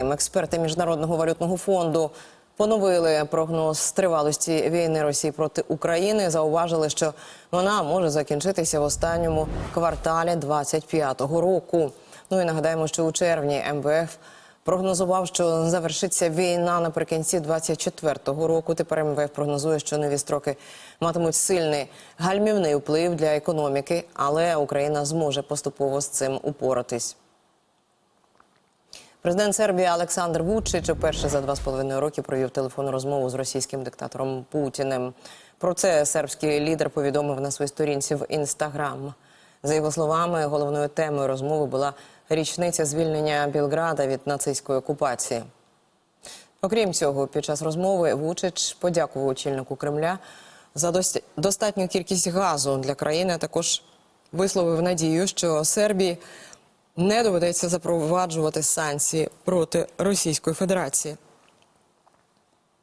Експерти міжнародного валютного фонду поновили прогноз тривалості війни Росії проти України. Зауважили, що вона може закінчитися в останньому кварталі 25-го року. Ну і нагадаємо, що у червні МВФ прогнозував, що завершиться війна наприкінці 24-го року. Тепер МВФ прогнозує, що нові строки матимуть сильний гальмівний вплив для економіки, але Україна зможе поступово з цим упоратись. Президент Сербії Олександр Вучич вперше за два з половиною роки провів телефонну розмову з російським диктатором Путіним. Про це сербський лідер повідомив на своїй сторінці в інстаграм. За його словами, головною темою розмови була річниця звільнення Білграда від нацистської окупації. Окрім цього, під час розмови Вучич подякував очільнику Кремля за дос- достатню кількість газу для країни. а Також висловив надію, що Сербії не доведеться запроваджувати санкції проти Російської Федерації.